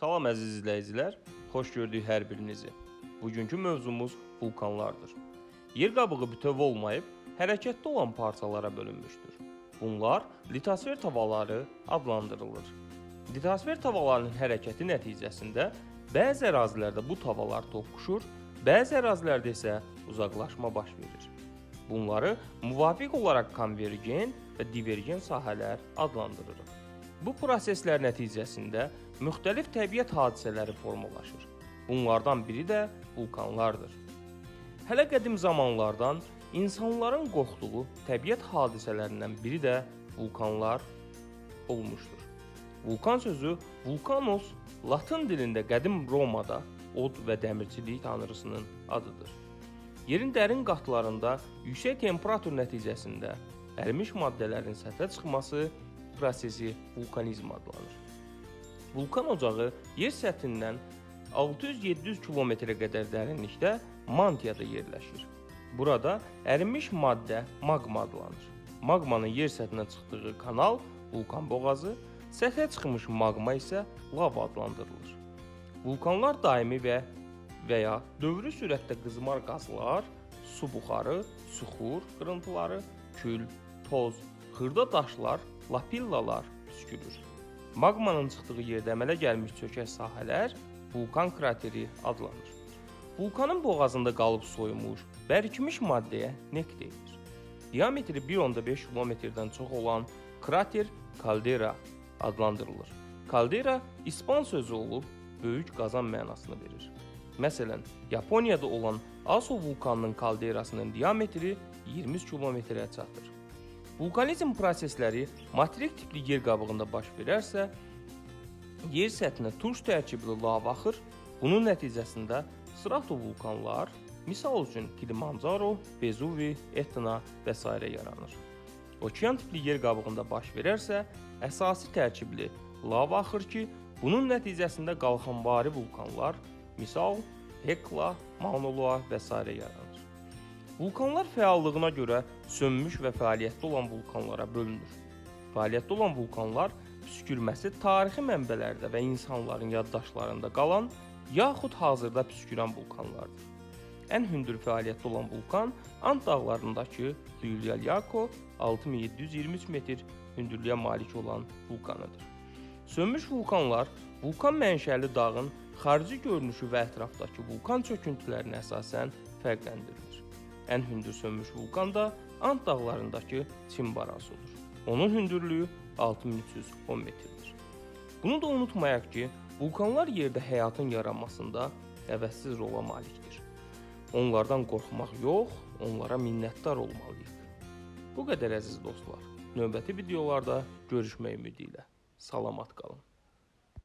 Salam əziz izləyicilər, xoş gördük hər birinizi. Bugünkü mövzumuz vulkanlardır. Yer qabığı bütöv olmayıb, hərəkətdə olan parçalara bölünmüşdür. Bunlar litosfer tavaları adlandırılır. Litosfer tavalarının hərəkəti nəticəsində bəzi ərazilərdə bu tavalar toqquşur, bəzi ərazilərdə isə uzaqlaşma baş verir. Bunları müvafiq olaraq konvergen və divergen sahələr adlandırırıq. Bu proseslər nəticəsində müxtəlif təbiət hadisələri formalaşır. Bunlardan biri də vulkanlardır. Hələ qədim zamanlardan insanların qorxduğu təbiət hadisələrindən biri də vulkanlar olmuşdur. Vulkan sözü vulkanos Latın dilində qədim Romada od və dəmirçilik tanrısının adıdır. Yerin dərin qatlarında yüksək temperatur nəticəsində ərimiş maddələrin səthə çıxması prosesi vulkanizm adlanır. Vulkan ocağı yer səthindən 600-700 kilometrə qədər dərinlikdə mantiyada yerləşir. Burada ərimiş maddə maqma adlanır. Maqmanın yer səthinə çıxdığı kanal vulkan boğazı, səthə çıxmış maqma isə lava adlandırılır. Vulkanlar daimi və və ya dövrü sürətdə qızmar qazlar, su buxarı, suxur qırıntıları, kül, toz, xırda daşlar, lapillalar püskürür. Maqmanın çıxdığı yerdə əmələ gəlmiş çökək sahələr vulkan krateri adlanır. Vulkanın boğazında qalıb soyumuş, bərkimiş maddəyə nek deyilir. Diametri 1.5 kilometrdən çox olan krater kaldera adlandırılır. Kaldera İspan sözü olub böyük qazan mənasını verir. Məsələn, Yaponiyada olan Aso vulkanının kalderasının diametri 20 kilometrə çatır. Vulkanizm prosesləri materik tipli yer qabığında baş verərsə, yer səthinə turş tərkibli lava axır. Bunun nəticəsində stratovulkanlar, misal üçün Kilimanjaro, Vezuvi, Etna və s. yaranır. Okean tipli yer qabığında baş verərsə, əsasi tərkibli lava axır ki, bunun nəticəsində qalxanvari vulkanlar, misal Hekla, Mauna Loa və s. yaranır. Vulkanlar fəallığına görə sönmüş və fəaliyyətdə olan vulkanlara bölünür. Fəaliyyətdə olan vulkanlar püskürməsi tarixi mənbələrdə və insanların yaddaşlarında qalan, yaxud hazırda püskürən vulkanlardır. Ən hündür fəaliyyətdə olan vulkan Ant dağlarındakı Lülyalyako 6723 metr hündürlüyə malik olan vulkanıdır. Sönmüş vulkanlar vulkan mənşəli dağın xarici görünüşü və ətrafdakı vulkan çöküntülərinə əsasən fərqləndirilir. Ən hündür sönmüş vulkan da Ant dağlarındakı Çimbarasudur. Onun hündürlüyü 6310 metrdir. Bunu da unutmayaq ki, vulkanlar yerdə həyatın yaranmasında əvəzsiz rola malikdir. Onlardan qorxmaq yox, onlara minnətdar olmalıyıq. Bu qədər əziz dostlar. Növbəti videolarda görüşmək ümidi ilə. Salamat qalın.